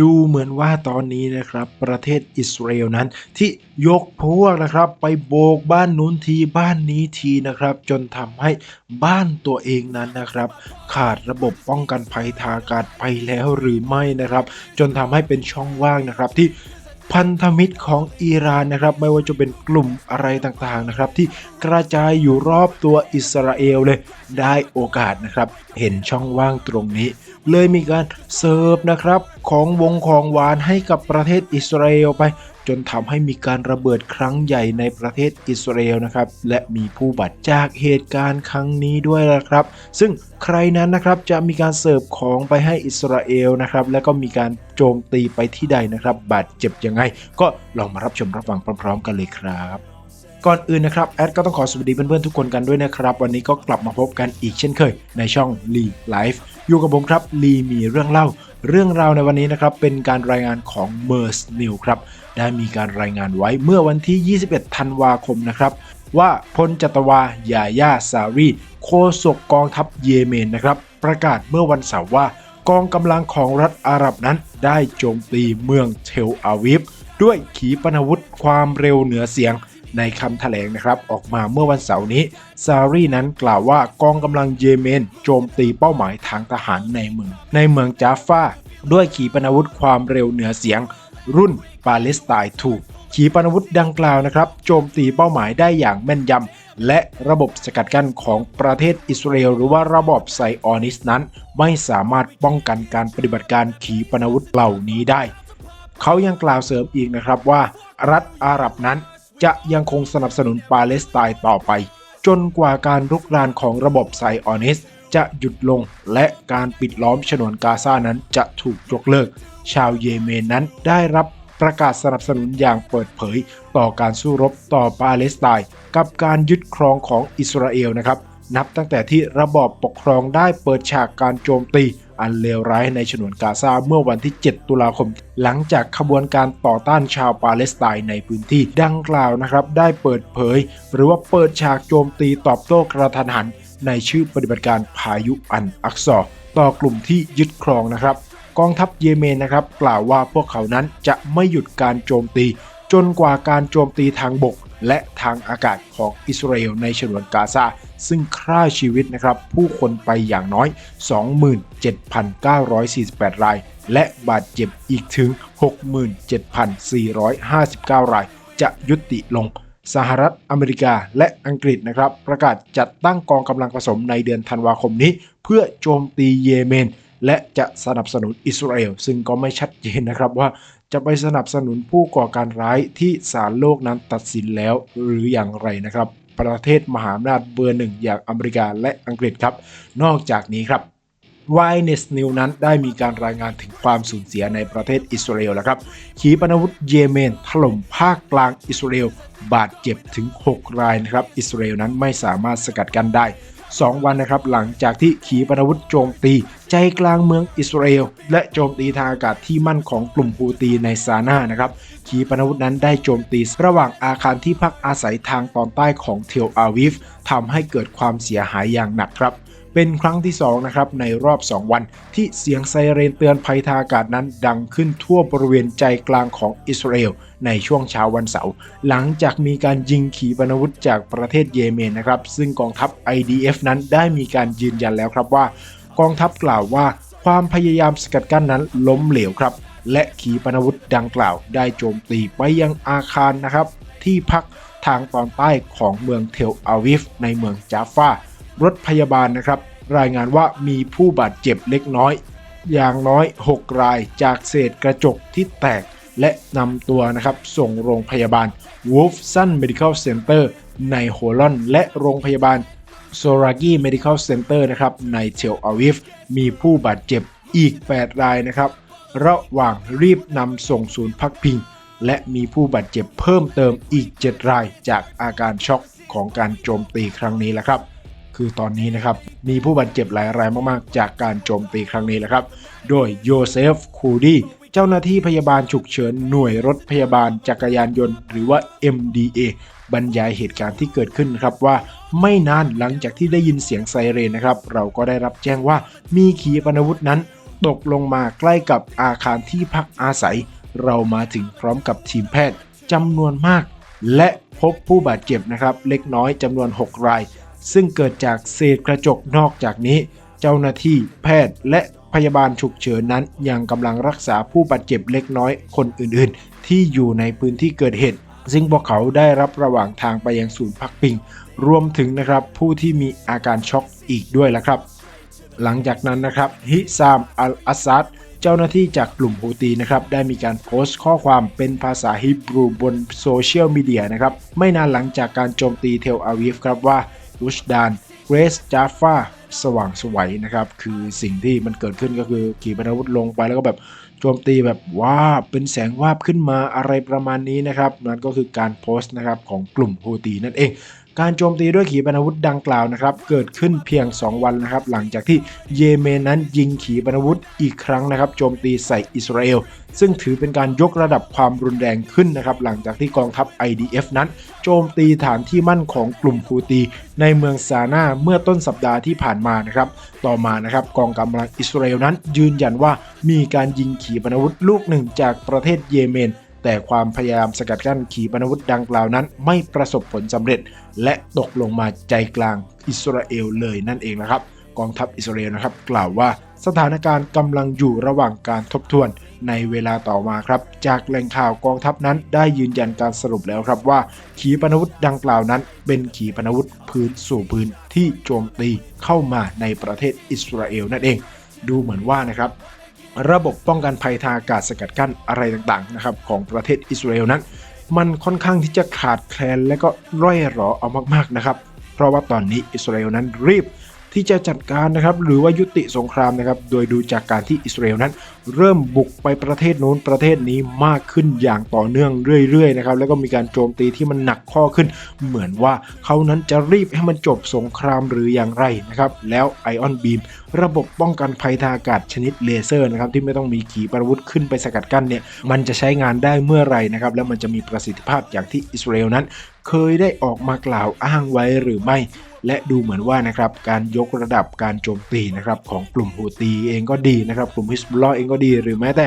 ดูเหมือนว่าตอนนี้นะครับ ประเทศอิสราเอลนั้น ที่ยกพวกนะครับ ไปโบกบ้านนู้นทีบ้านนี้ทีนะครับ จนทำให้บ้านตัวเองนั้นนะครับ ขาดระบบป้องกันภัยทางอากาศไปแล้วหรือไม่นะครับ จนทำให้เป็นช่องว่างนะครับที่พันธมิตรของอิหร่านนะครับ ไม่ว่าจะเป็นกลุ่มอะไรต่างๆนะครับ ที่กระจายอยู่รอบตัวอิสราเอลเลย ได้โอกาสนะครับ เห็นช่องว่างตรงนี้เลยมีการเสิร์ฟนะครับของวงของหวานให้กับประเทศอิสราเอลไป จนทำให้มีการระเบิดครั้งใหญ่ในประเทศอิสราเอลนะครับ และมีผู้บาดเจ็บจากเหตุการณ์ครั้งนี้ด้วยนะครับ ซึ่งใครนั้นนะครับจะมีการเสิร์ฟของไปให้อิสราเอลนะครับ และก็มีการโจมตีไปที่ใดนะครับ บาดเจ็บยังไง ก็ลองมารับชมรับฟังพร้อม ๆ กันเลยครับก่อนอื่นนะครับแอดก็ต้องขอสวัสดีเพื่อนๆทุกคนกันด้วยนะครับ วันนี้ก็กลับมาพบกันอีกเช่นเคยในช่องลีไลฟ์ อยู่กับผมครับลีมีเรื่องเล่า เรื่องราวในวันนี้นะครับ เป็นการรายงานของ m e r s New ครับ ได้มีการรายงานไว้เมื่อวันที่ 21 ธันวาคมนะครับ ว่าพลจัตวายาย่าซารีโฆษกกองทัพเยเมนนะครับ ประกาศเมื่อวันเสาร์ว่ากองกำลังของรัฐอาหรับนั้น ได้โจมตีเมืองเทลอาวิฟด้วยขีปนาวุธความเร็วเหนือเสียง ในคำแถลงนะครับออกมาเมื่อวันเสาร์นี้ซารีนั้นกล่าวว่ากองกำลังเยเมน โจมตีเป้าหมายทางทหารในเมือง ในเมืองจาฟาด้วยขีปนาวุธความเร็วเหนือเสียง รุ่นปาเลสไตน์ถูกขีปนาวุธดังกล่าวนะครับ โจมตีเป้าหมายได้อย่างแม่นยำและระบบสกัดกั้นของประเทศอิสราเอลหรือว่าระบบไซออนิสนั้น ไม่สามารถป้องกันการปฏิบัติการขีปนาวุธเหล่านี้ได้ เขายังกล่าวเสริมอีกนะครับว่า รัฐอาหรับนั้น จะยังคงสนับสนุนปาเลสไตน์ต่อไป จนกว่าการรุกรานของระบบไซออนิสจะหยุดลงและการปิดล้อมฉนวนกาซานั้นจะถูกยกเลิก ชาวเยเมนนั้นได้รับประกาศสนับสนุนอย่างเปิดเผย ต่อการสู้รบต่อปาเลสไตน์กับการยึดครองของอิสราเอลนะครับ นับตั้งแต่ที่ระบอบปกครองได้เปิดฉากการโจมตี อันเลวร้ายในฉนวนกาซาเมื่อวันที่ 7 ตุลาคม หลังจากขบวนการต่อต้านชาวปาเลสไตน์ในพื้นที่ดังกล่าวนะครับ ได้เปิดเผย หรือว่าเปิดฉากโจมตีตอบโต้กระทันหัน ในชื่อปฏิบัติการพายุอันอักซอร์ต่อกลุ่มที่ยึดครองนะครับ กองทัพเยเมนนะครับ กล่าวว่าพวกเขานั้นจะไม่หยุดการโจมตี จนกว่าการโจมตีทางบก และทางอากาศของอิสราเอลในฉนวนกาซาซึ่งฆ่าชีวิตนะครับ ผู้คนไปอย่างน้อย 27,948 ราย และบาดเจ็บอีกถึง 67,459 ราย จะยุติลงสหรัฐอเมริกาและอังกฤษนะครับ ประกาศจัดตั้งกองกำลังผสมในเดือนธันวาคมนี้ เพื่อโจมตีเยเมน และจะสนับสนุนอิสราเอลซึ่งก็ไม่ชัดเจนนะครับว่า จะไปสนับสนุนผู้ก่อการร้ายที่ศาลโลกนั้นตัดสินแล้วหรืออย่างไรนะครับ ประเทศมหาอำนาจเบอร์หนึ่งอย่างอเมริกาและอังกฤษครับ นอกจากนี้ครับ y n e s News นั้นได้มีการรายงานถึงความสูญเสียในประเทศอิสราเอลแล้วครับ ขีปนาวุธเยเมนถล่มภาคกลางอิสราเอล บาดเจ็บถึง 6 รายนะครับ อิสราเอลนั้นไม่สามารถสกัดกั้นได้ 2 วันนะครับหลังจากที่ขีปนาวุธโจมตี ใจกลางเมืองอิสราเอล และโจมตีทางอากาศที่มั่นของกลุ่มฮูตีในซานานะครับขีปนาวุธนั้นได้โจมตีระหว่างอาคารที่พักอาศัยทางตอนใต้ของเทลอาวิฟทำให้เกิดความเสียหายอย่างหนักครับเป็นครั้งที่2นะครับในรอบ 2 วันที่เสียงไซเรนเตือนภัยทางอากาศนั้นดังขึ้นทั่วบริเวณใจกลางของอิสราเอลในช่วงเช้าวันเสาร์หลังจากมีการยิงขีปนาวุธจากประเทศเยเมนนะครับ ซึ่งกองทัพ IDF นั้นได้มีการยืนยันแล้วครับว่า กองทัพกล่าวว่า ความพยายามสกัดกั้นนั้นล้มเหลวครับ และขีปนาวุธดังกล่าว ได้โจมตีไปยังอาคารนะครับ ที่พักทางตอนใต้ของเมืองเทลอาวิฟในเมืองจาฟารถพยาบาลนะครับ รายงานว่ามีผู้บาดเจ็บเล็กน้อย อย่างน้อย 6 รายจากเศษกระจกที่แตกและนำตัวนะครับ ส่งโรงพยาบาล Wolf Sun Medical Center ในโฮลอน และโรงพยาบาล โซรากี Medical Center นะครับในเทลอาวิฟมีผู้บาดเจ็บอีก 8 รายนะครับ ระหว่างรีบนำส่งศูนย์พักพิง และมีผู้บาดเจ็บเพิ่มเติมอีก 7 ราย จากอาการช็อกของการโจมตีครั้งนี้แหละครับคือตอนนี้นะครับมีผู้บาดเจ็บหลายรายมากๆ จากการโจมตีครั้งนี้แหละครับ โดยโยเซฟคูดี เจ้าหน้าที่พยาบาลฉุกเฉินหน่วยรถพยาบาลจักรยานยนต์ หรือว่า MDA บรรยายเหตุการณ์ที่เกิดขึ้นครับว่า ไม่นานหลังจากที่ได้ยินเสียงไซเรนนะครับ เราก็ได้รับแจ้งว่ามีขีปนาวุธนั้น ตกลงมาใกล้กับอาคารที่พักอาศัย เรามาถึงพร้อมกับทีมแพทย์จำนวนมาก และพบผู้บาดเจ็บนะครับ เล็กน้อยจำนวน 6 ราย ซึ่งเกิดจากเศษกระจกนอกจากนี้ เจ้าหน้าที่แพทย์และ พยาบาลฉุกเฉินนั้นยังกำลังรักษาผู้บาดเจ็บเล็กน้อยคนอื่นๆ ที่อยู่ในพื้นที่เกิดเหตุ ซึ่งพวกเขาได้รับระหว่างทางไปยังศูนย์พักพิง รวมถึงนะครับผู้ที่มีอาการช็อกอีกด้วยละครับ หลังจากนั้นนะครับฮิซามอัลอาซัดเจ้าหน้าที่จากกลุ่มฮูตีนะครับได้มีการโพสต์ข้อความเป็นภาษาฮิบรูบนโซเชียลมีเดียนะครับไม่นานหลังจากการโจมตีเทลอาวีฟครับว่ารุชดานเกรสจาฟา สว่างสวัยนะครับ คือสิ่งที่มันเกิดขึ้นก็คือขีปนาวุธลงไปแล้วก็แบบโจมตีแบบว้าเป็นแสงวาบขึ้นมาอะไรประมาณนี้นะครับนั่นก็คือการโพสต์นะครับของกลุ่มฮูตีนั่นเองการโจมตีด้วยขีปนาวุธดังกล่าวนะครับเกิดขึ้นเพียง 2 วันนะครับหลังจากที่เยเมนนั้นยิงขีปนาวุธอีกครั้งนะครับโจมตีใส่อิสราเอล ซึ่งถือเป็นการยกระดับความรุนแรงขึ้นนะครับหลังจากที่กองทัพ IDF นั้น โจมตีฐานที่มั่นของกลุ่มฮูตี ในเมืองซาน่าเมื่อต้นสัปดาห์ที่ผ่านมานะครับต่อมานะครับกองกำลังอิสราเอลนั้นยืนยันว่ามีการยิงขีปนาวุธลูกหนึ่งจากประเทศเยเมน แต่ความพยายามสกัดกั้นขีปนาวุธดังกล่าวนั้น ไม่ประสบผลสำเร็จ และตกลงมาใจกลางอิสราเอลเลยนั่นเองนะครับกองทัพอิสราเอลนะครับ กล่าวว่าสถานการณ์กำลังอยู่ระหว่างการทบทวนในเวลาต่อมาครับ จากแหล่งข่าวกองทัพนั้นได้ยืนยันการสรุปแล้วครับว่า ขีปนาวุธดังกล่าวนั้น เป็นขีปนาวุธพื้นสู่พื้นที่โจมตีเข้ามาในประเทศอิสราเอลนั่นเอง ดูเหมือนว่านะครับ ระบบป้องกันภัยทางอากาศสกัดกั้นอะไรต่างๆนะครับของประเทศอิสราเอลนั้น มันค่อนข้างที่จะขาดแคลนและก็ร่อยหรอเอามากๆนะครับ เพราะว่าตอนนี้อิสราเอลนั้นรีบ ที่จะจัดการนะครับหรือว่ายุติสงครามนะครับโดยดูจากการที่อิสราเอลนั้น เริ่มบุกไปประเทศโน้นประเทศนี้มากขึ้นอย่างต่อเนื่องเรื่อยๆนะครับแล้วก็มีการโจมตีที่มันหนักข้อขึ้น เหมือนว่าเขานั้นจะรีบให้มันจบสงครามหรืออย่างไรนะครับแล้วไอออนบีมระบบป้องกันภัยทางอากาศชนิดเลเซอร์นะครับที่ไม่ต้องมีขีปนาวุธขึ้นไปสกัดกั้นเนี่ยมันจะใช้งานได้เมื่อไหร่นะครับแล้วมันจะมีประสิทธิภาพอย่างที่อิสราเอลนั้น เคยได้ออกมากล่าวอ้างไว้หรือไม่ และดูเหมือนว่านะครับการยกระดับการโจมตีนะครับของกลุ่มฮูตีเองก็ดีนะครับกลุ่มฮิสบุลลอฮ์เองก็ดีหรือแม้แต่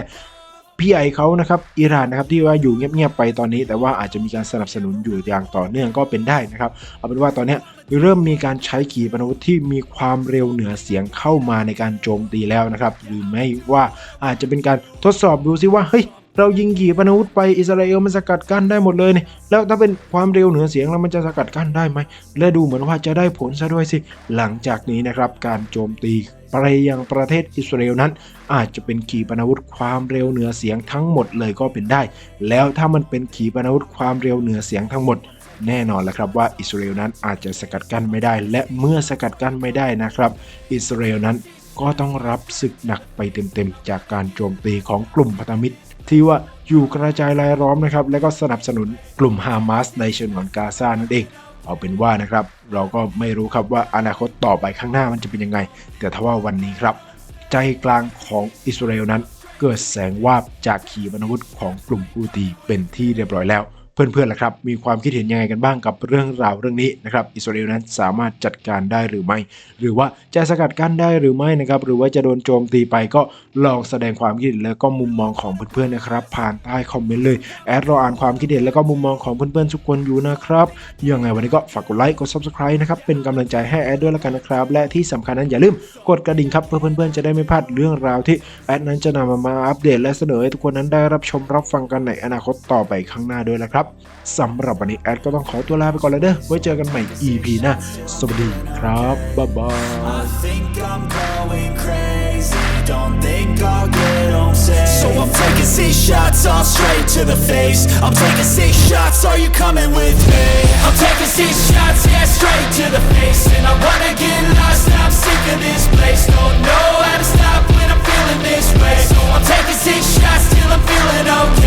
พี่ใหญ่เขานะครับอิหร่านนะครับที่ว่าอยู่เงียบๆไปตอนนี้ แต่ว่าอาจจะมีการสนับสนุนอยู่อย่างต่อเนื่องก็เป็นได้นะครับเอาเป็นว่าตอนนี้เริ่มมีการใช้ขีปนาวุธที่มีความเร็วเหนือเสียงเข้ามาในการโจมตีแล้วนะครับหรือไม่ว่าอาจจะเป็นการทดสอบดูซิว่าเฮ้ย เรายิงขีปนาวุธไปอิสราเอลมันสกัดกั้นได้หมดเลยเนี่ยแล้วถ้าเป็นความเร็วเหนือเสียงแล้วมันจะสกัดกั้นได้ไหมและดูเหมือนว่าจะได้ผลซะด้วยสิ หลังจากนี้นะครับการโจมตีไปยังประเทศอิสราเอลนั้น อาจจะเป็นขีปนาวุธความเร็วเหนือเสียงทั้งหมดเลยก็เป็นได้ แล้วถ้ามันเป็นขีปนาวุธความเร็วเหนือเสียงทั้งหมดแน่นอนแล้วครับว่าอิสราเอลนั้นอาจจะสกัดกั้นไม่ได้ และเมื่อสกัดกั้นไม่ได้นะครับ อิสราเอลนั้นก็ต้องรับศึกหนักไปเต็มๆ จากการโจมตีของกลุ่มพันธมิตร ที่ว่าอยู่กระจายรายล้อมนะครับและก็สนับสนุนกลุ่มฮามาสในชนวนกาซานั่นเองเอาเป็นว่านะครับเราก็ไม่รู้ครับว่าอนาคตต่อไปข้างหน้ามันจะเป็นยังไง แต่ถ้าว่าวันนี้ครับ ใจกลางของอิสราเอลนั้น เกิดแสงวาบจากขีปนาวุธของกลุ่มฮูตีเป็นที่เรียบร้อยแล้ว เพื่อนๆล่ะครับ มีความคิดเห็นยังไงกันบ้างกับเรื่องราวเรื่องนี้นะครับอิสราเอลนั้นสามารถจัดการได้หรือไม่ หรือว่าจะสกัดกั้นได้หรือไม่นะครับหรือว่าจะโดนโจมตีไปก็ลองแสดงความคิดเห็นแล้วก็มุมมองของเพื่อนๆนะครับผ่านใต้คอมเมนต์เลยแอดรออ่านความคิดเห็นแล้วก็มุมมองของเพื่อนๆทุกคนอยู่นะครับยังไงวันนี้ก็ฝากกดไลค์กด subscribe นะครับเป็นกำลังใจให้แอดด้วยละกันนะครับและที่สำคัญนั้นอย่าลืมกดกระดิ่งครับเพื่อเพื่อนๆจะได้ไม่พลาดเรื่องราวที่แอดนั้นจะนำมามาอัปเดต และเสนอให้ทุกคนนั้นได้รับชมรับฟังกันในอนาคตต่อไปข้างหน้าด้วยนะครับนะครับสำหรับวันนี้แอดก็ต้องขอตัวลาไปก่อนแล้วเด้อไว้เจอกันใหม่ EP หน้าสวัสดีครับ บ๊ายบาย So I'm taking six shots, all straight to the face. I'm taking six shots, are you coming with me? I'm taking six shots, yeah, straight to the face. And I wanna get lost, I'm sick of this place. Don't know how to stop when I'm feeling this way. So I'm taking six shots till I'm feeling okay.